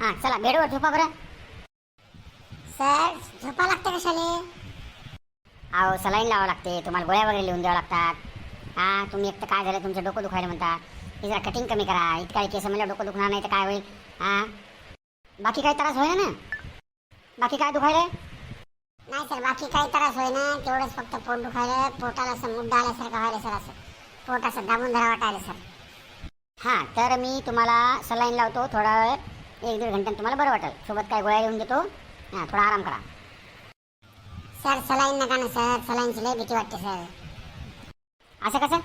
हा चला बेडवर झोपा बरं. सर झोपा लागते कशाले? अहो सलाईन लावावं लागते. तुम्हाला गोळ्या वगैरे लिहून द्यावं लागतात. हा तुम्ही एक तर काय झालं तुमचं डोकं दुखायला म्हणता हे जरा कटिंग कमी करा. इतका केस म्हणलं डोकं दुखणार नाही तर काय होईल? हा? बाकी काही त्रास होईल ना? बाकी काय दुखायला नाही सर बाकी काही त्रास होईना. तेवढंच फक्त पोट दुखायला पोटाला असं मुड्डा आल्यासारखं व्हायला सर असं. पोट असं दाबून धरा वाटायला सर. हां तर मी तुम्हाला सलाईन लावतो थोडा वेळ. एक दीड घंट्यानं तुम्हाला बरं वाटेल. सोबत काय गोळ्या लिहून देतो. हां थोडा आराम करा. सर सलाईन नका ना सर. सलाईनची लय भीती वाटते सर. असं कसं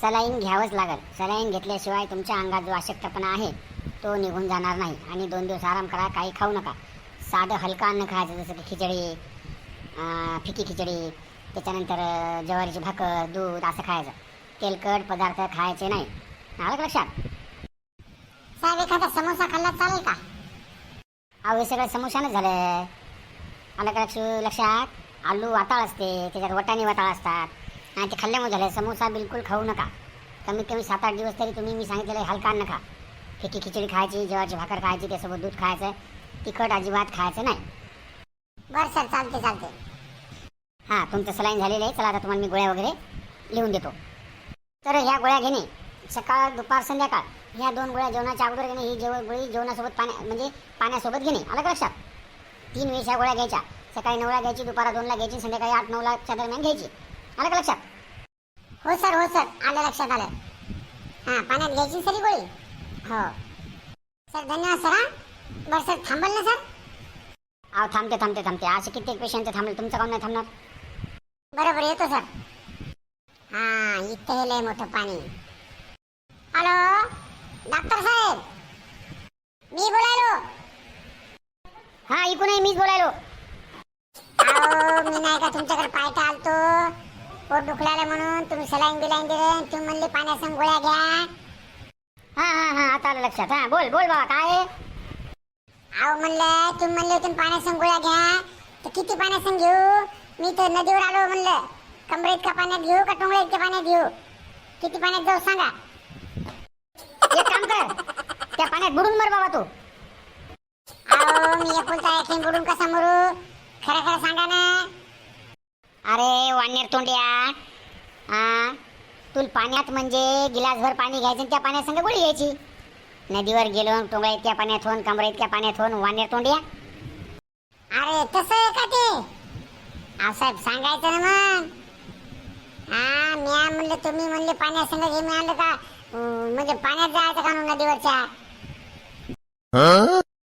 सलाईन घ्यावंच लागेल. सलाईन घेतल्याशिवाय तुमच्या अंगात जो अशक्तपणा आहे तो निघून जाणार नाही. आणि दोन दिवस आराम करा काही खाऊ नका. साधं हलकं अन्न खायचं जसं की खिचडी फिकी खिचडी त्याच्यानंतर ज्वारीची भाकर दूध असं खायचं. तेलकट पदार्थ खायचे नाही. आलं लक्षात? साहेब एखादा समोसा खाल्ला चालेल का? अहो हे सगळं समोशानच झालं आलं का लक्ष लक्षात? आलू वाताळ असते त्याच्यात वटाणे वाताळ असतात. आणि ते खाल्ल्यामुळे झालं समोसा बिलकुल खाऊ नका. कमीत कमी सात आठ दिवस तरी तुम्ही मी सांगितलेलं हलका खा फिकी खिचडी खायची जेवाची भाकर खायची त्यासोबत दूध खायचं तिखट अजिबात खायचं नाही. बरं सर चालते चालते. हां तुमचं सलाईन झालेलं आहे. चला आता तुम्हाला मी गोळ्या वगैरे लिहून देतो. तर ह्या गोळ्या घेणे सकाळ दुपार संध्याकाळ. ह्या दोन गोळ्या जेवणाच्या अगोदर घेणे ही जेव गोळी जेवणासोबत पाण्या म्हणजे पाण्यासोबत घेणे. आलं का लक्षात. तीन वेळेस ह्या गोळ्या घ्यायच्या. सकाळी नऊला घ्यायची दुपारा दोनला घ्यायची संध्याकाळी आठ नऊलाच्या दरम्यान घ्यायची. आलं का लक्षात. हो सर हो सर. आलं लक्षात आलं. हां पाण्यात घ्यायची सर गोळी? हो. सर धन्यवाद सर हां. बरं सर थांबल ना सर. अहो थांबते थांबते थांबते. असे कित्येक पेशंट थांबले. तुमचं काम नाही थांबणार? बरोबर येतो सर. हां इथं हे लय मोठं पाणी. हॅलो? डॉक्टर साहेब मी बोलायलो. हां इकूनही मीच बोलायलो. अहो मी नाही का तुमच्याकडे पायटा आलतो? पोट दुखल्याला म्हणून तुम्ही सलाईन बिलाईन दिले तुम्ही म्हणले पाण्यासंग गोळ्या घ्या. हां हां हां आता आलं लक्षात. हां बोल बोल बाबा काय आहे? अहो म्हणलं तुम्ही म्हणले होते ना पाण्यासंग गोळ्या घ्या. तर किती पाण्यासंग घेऊ? मी तर नदीवर आलो म्हणलं. कमरे इतका पाण्यात घेऊ का टोंगळे इतक्या पाण्यात घेऊ? किती पाण्यात जाऊ सांगा एक काम कर त्या बुडून मर बाबा तू. अहो मी एकुलता एकूण बुडून कसा मरू? खरं खरं सांगा ना. अरे वानेर तोंडिया. हा तुला पाण्यात म्हणजे गिलासभर पाणी घ्यायचं त्या पाण्यासंग गोळी घ्यायची? नदीवर गेलो टोंगा इतक्या पाण्यात होऊन कमरा इतक्या पाण्यात होऊन वानेर तोंडिया. अरे तसं आहे का ते? साहेब सांगायचं ना मग. हा मी म्हणलं तुम्ही म्हणले पाण्यासंग घे मी आणलं का? म्हणजे पाण्यात जायचं का नदीवरच्या? 嗯、